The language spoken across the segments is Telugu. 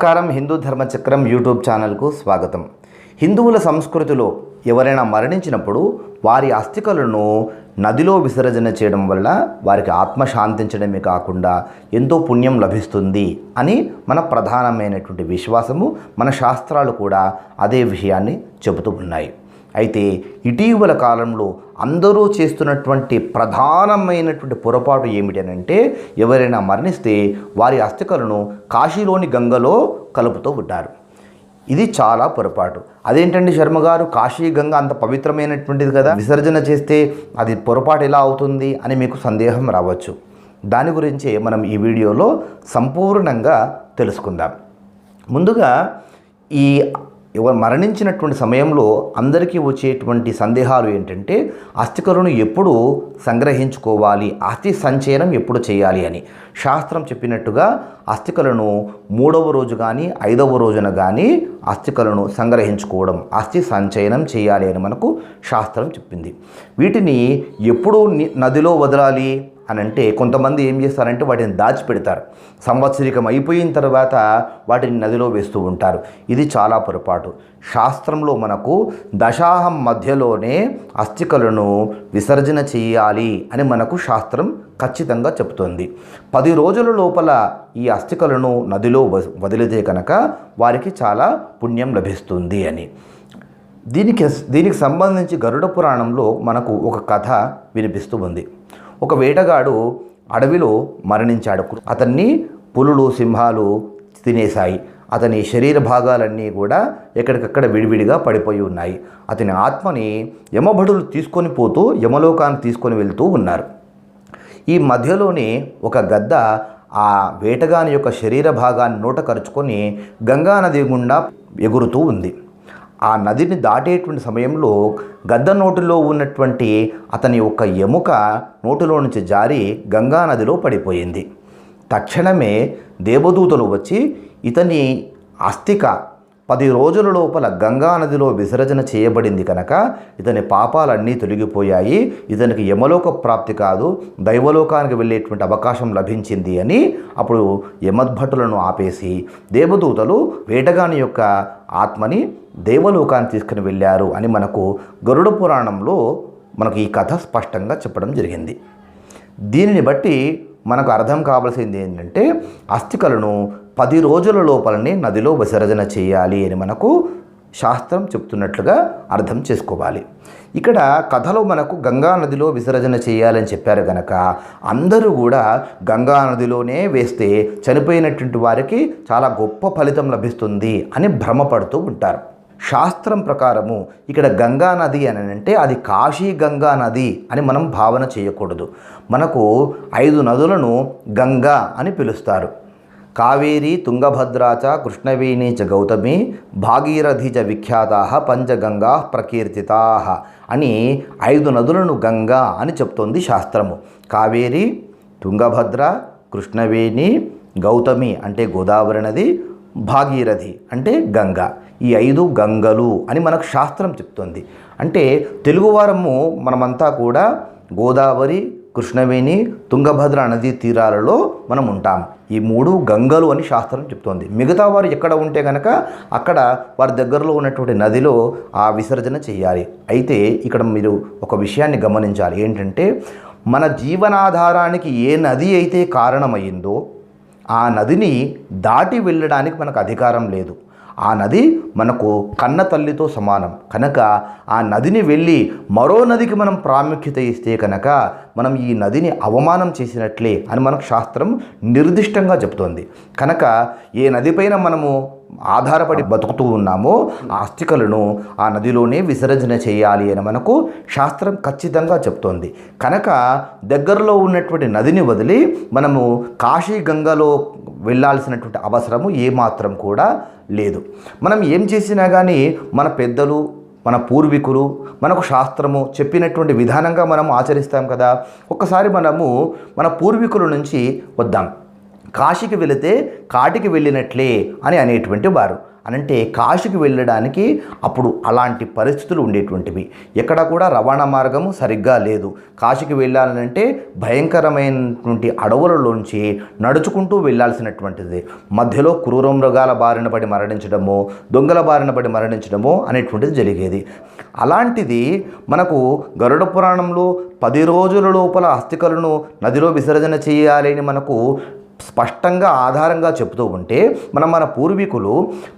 నమస్కారం. హిందూ ధర్మచక్రం యూట్యూబ్ ఛానల్కు స్వాగతం. హిందువుల సంస్కృతిలో ఎవరైనా మరణించినప్పుడు వారి అస్థికలను నదిలో విసర్జన చేయడం వల్ల వారికి ఆత్మ శాంతించడమే కాకుండా ఎంతో పుణ్యం లభిస్తుంది అని మన ప్రధానమైనటువంటి విశ్వాసము మన శాస్త్రాలు కూడా అదే విషయాన్ని చెబుతూ ఉన్నాయి. అయితే ఇటీవల కాలంలో అందరూ చేస్తున్నటువంటి ప్రధానమైనటువంటి పొరపాటు ఏమిటి అని అంటే ఎవరైనా మరణిస్తే వారి అస్థికలను కాశీలోని గంగలో కలుపుతూ ఉంటారు. ఇది చాలా పొరపాటు. అదేంటండి శర్మ గారు కాశీ గంగ అంత పవిత్రమైనటువంటిది కదా? విసర్జన చేస్తే అది పొరపాటు ఎలా అవుతుంది అని మీకు సందేహం రావచ్చు. దాని గురించే మనం ఈ వీడియోలో సంపూర్ణంగా తెలుసుకుందాం. ముందుగా ఈ ఎవరు మరణించినటువంటి సమయంలో అందరికీ వచ్చేటువంటి సందేహాలు ఏంటంటే అస్థికలను ఎప్పుడు సంగ్రహించుకోవాలి అస్థి సంచయనం ఎప్పుడు చేయాలి అని. శాస్త్రం చెప్పినట్టుగా అస్థికలను మూడవ రోజు కానీ ఐదవ రోజున కానీ అస్థికలను సంగ్రహించుకోవడం అస్థి సంచయనం చేయాలి అని మనకు శాస్త్రం చెప్పింది. వీటిని ఎప్పుడు నదిలో వదలాలి అని అంటే కొంతమంది ఏం చేస్తారంటే వాటిని దాచిపెడతారు. సంవత్సరికం అయిపోయిన తర్వాత వాటిని నదిలో వేస్తూ ఉంటారు. ఇది చాలా పొరపాటు. శాస్త్రంలో మనకు దశాహం మధ్యలోనే అస్థికలను విసర్జన చేయాలి అని మనకు శాస్త్రం ఖచ్చితంగా చెప్తుంది. పది రోజుల లోపల ఈ అస్థికలను నదిలో వదిలితే కనుక వారికి చాలా పుణ్యం లభిస్తుంది అని. దీనికి దీనికి సంబంధించి గరుడ పురాణంలో మనకు ఒక కథ వినిపిస్తూ ఉంది. ఒక వేటగాడు అడవిలో మరణించాడు. అతన్ని పులులు సింహాలు తినేశాయి. అతని శరీర భాగాలన్నీ కూడా ఎక్కడికక్కడ విడివిడిగా పడిపోయి ఉన్నాయి. అతని ఆత్మని యమభడులు తీసుకొని పోతూ యమలోకాన్ని తీసుకొని వెళ్తూ ఉన్నారు. ఈ మధ్యలోనే ఒక గద్ద ఆ వేటగాని యొక్క శరీర భాగాన్ని నోట కరుచుకొని గంగానది గుండా ఎగురుతూ ఉంది. ఆ నదిని దాటేటువంటి సమయంలో గద్ద నోటిలో ఉన్నటువంటి అతని యొక్క ఎముక నోటిలో నుంచి జారి గంగా నదిలో పడిపోయింది. తక్షణమే దేవదూతలు వచ్చి ఇతని అస్థిక పది రోజుల లోపల గంగా నదిలో విసర్జన చేయబడింది కనుక ఇతని పాపాలన్నీ తొలగిపోయాయి. ఇతనికి యమలోక ప్రాప్తి కాదు దైవలోకానికి వెళ్ళేటువంటి అవకాశం లభించింది అని అప్పుడు యమద్భటులను ఆపేసి దేవదూతలు వేటగాని యొక్క ఆత్మని దేవలోకాన్ని తీసుకుని వెళ్ళారు అని మనకు గరుడ పురాణంలో మనకు ఈ కథ స్పష్టంగా చెప్పడం జరిగింది. దీనిని బట్టి మనకు అర్థం కావాల్సింది ఏంటంటే అస్థికలను పది రోజుల లోపలనే నదిలో విసర్జన చేయాలి అని మనకు శాస్త్రం చెప్తున్నట్లుగా అర్థం చేసుకోవాలి. ఇక్కడ కథలో మనకు గంగా నదిలో విసర్జన చేయాలని చెప్పారు కనుక అందరూ కూడా గంగా నదిలోనే వేస్తే చనిపోయినటువంటి వారికి చాలా గొప్ప ఫలితం లభిస్తుంది అని భ్రమపడుతూ ఉంటారు. శాస్త్రం ప్రకారము ఇక్కడ గంగా నది అని అంటే అది కాశీ గంగా నది అని మనం భావన చేయకూడదు. మనకు ఐదు నదులను గంగా అని పిలుస్తారు. కావేరి తుంగభద్రా చ కృష్ణవేణి చ గౌతమి భాగీరథి చ విఖ్యాతా పంచగంగా ప్రకీర్తితా అని ఐదు నదులను గంగా అని చెప్తోంది శాస్త్రము. కావేరి తుంగభద్ర కృష్ణవేణి గౌతమి అంటే గోదావరి నది భాగీరథి అంటే గంగ. ఈ ఐదు గంగలు అని మనకు శాస్త్రం చెప్తుంది. అంటే తెలుగువారము మనమంతా కూడా గోదావరి కృష్ణవేణి తుంగభద్ర నదీ తీరాలలో మనం ఉంటాం. ఈ మూడు గంగలు అని శాస్త్రం చెప్తోంది. మిగతా వారు ఎక్కడ ఉంటే కనుక అక్కడ వారి దగ్గరలో ఉన్నటువంటి నదిలో ఆ విసర్జన చేయాలి. అయితే ఇక్కడ మీరు ఒక విషయాన్ని గమనించాలి. ఏంటంటే మన జీవనాధారానికి ఏ నది అయితే కారణమైందో ఆ నదిని దాటి వెళ్ళడానికి మనకు అధికారం లేదు. ఆ నది మనకు కన్న తల్లితో సమానం. కనుక ఆ నదిని వెళ్ళి మరో నదికి మనం ప్రాముఖ్యత ఇస్తే కనుక మనం ఈ నదిని అవమానం చేసినట్లే అని మనకు శాస్త్రం నిర్దిష్టంగా చెప్తోంది కనుక ఏ నదిపైన మనము ఆధారపడి బతుకుతూ ఉన్నామో ఆ అస్థికలను ఆ నదిలోనే విసర్జన చేయాలి అని మనకు శాస్త్రం ఖచ్చితంగా చెప్తోంది కనుక దగ్గరలో ఉన్నటువంటి నదిని వదిలి మనము కాశీ గంగలో వెళ్ళాల్సినటువంటి అవసరము ఏమాత్రం కూడా లేదు. మనం ఏం చేసినా కానీ మన పెద్దలు మన పూర్వీకులు మనకు శాస్త్రము చెప్పినటువంటి విధానంగా మనం ఆచరిస్తాం కదా. ఒక్కసారి మనము మన పూర్వీకుల నుంచి వద్దాం. కాశీకి వెళితే కాటికి వెళ్ళినట్లే అని అనేటువంటి వారు. అనంటే కాశీకి వెళ్ళడానికి అప్పుడు అలాంటి పరిస్థితులు ఉండేటువంటివి. ఎక్కడ కూడా రవాణా మార్గము సరిగ్గా లేదు. కాశీకి వెళ్ళాలంటే భయంకరమైనటువంటి అడవులలోంచి నడుచుకుంటూ వెళ్ళాల్సినటువంటిది. మధ్యలో క్రూర మృగాల బారిన పడి మరణించడము దొంగల బారిన పడి మరణించడము అనేటువంటిది జరిగేది. అలాంటిది మనకు గరుడ పురాణంలో పది రోజుల లోపల అస్థికలను నదిలో విసర్జన చేయాలని మనకు స్పష్టంగా ఆధారంగా చెబుతూ ఉంటే మనం మన పూర్వీకులు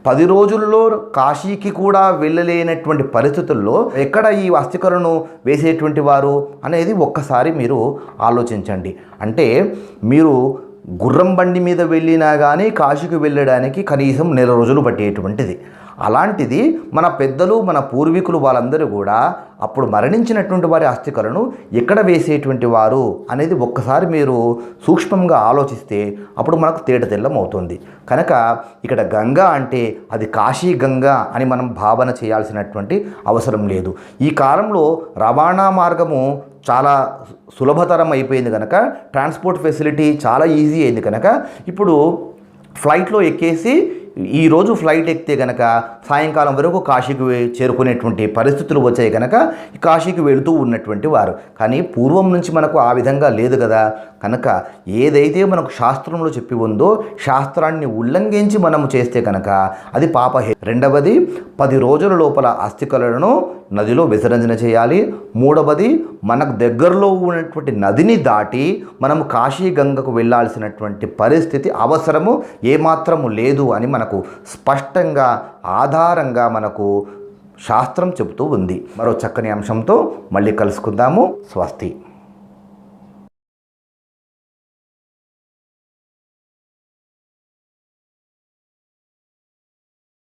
పది రోజుల్లో కాశీకి కూడా వెళ్ళలేనటువంటి పరిస్థితుల్లో ఎక్కడ ఈ అస్థికలను వేసేటువంటి వారు అనేది ఒక్కసారి మీరు ఆలోచించండి. అంటే మీరు గుర్రం బండి మీద వెళ్ళినా కానీ కాశీకి వెళ్ళడానికి కనీసం నెల రోజులు పట్టేటువంటిది. అలాంటిది మన పెద్దలు మన పూర్వీకులు వాళ్ళందరూ కూడా అప్పుడు మరణించినటువంటి వారి అస్థికలను ఎక్కడ వేసేటువంటి వారు అనేది ఒక్కసారి మీరు సూక్ష్మంగా ఆలోచిస్తే అప్పుడు మనకు తేట తెల్లమవుతుంది కనుక ఇక్కడ గంగా అంటే అది కాశీ గంగా అని మనం భావన చేయాల్సినటువంటి అవసరం లేదు. ఈ కాలంలో రవాణా మార్గము చాలా సులభతరం అయిపోయింది కనుక ట్రాన్స్పోర్ట్ ఫెసిలిటీ చాలా ఈజీ అయింది కనుక ఇప్పుడు ఫ్లైట్లో ఎక్కేసి ఈరోజు ఫ్లైట్ ఎక్కితే కనుక సాయంకాలం వరకు కాశీకి చేరుకునేటువంటి పరిస్థితులు వచ్చాయి కనుక కాశీకి వెళుతూ ఉన్నటువంటి వారు. కానీ పూర్వం నుంచి మనకు ఆ విధంగా లేదు కదా. కనుక ఏదైతే మనకు శాస్త్రంలో చెప్పి ఉందో శాస్త్రాన్ని ఉల్లంఘించి మనము చేస్తే కనుక అది పాపహే. రెండవది పది రోజుల లోపల అస్థికలను నదిలో విసర్జన చేయాలి. మూడవది మనకు దగ్గరలో ఉన్నటువంటి నదిని దాటి మనము కాశీ గంగకు వెళ్ళాల్సినటువంటి పరిస్థితి అవసరము ఏమాత్రము లేదు అని మనకు స్పష్టంగా ఆధారంగా మనకు శాస్త్రం చెబుతూ ఉంది. మరో చక్కని అంశంతో మళ్ళీ కలుసుకుందాము. స్వస్తి.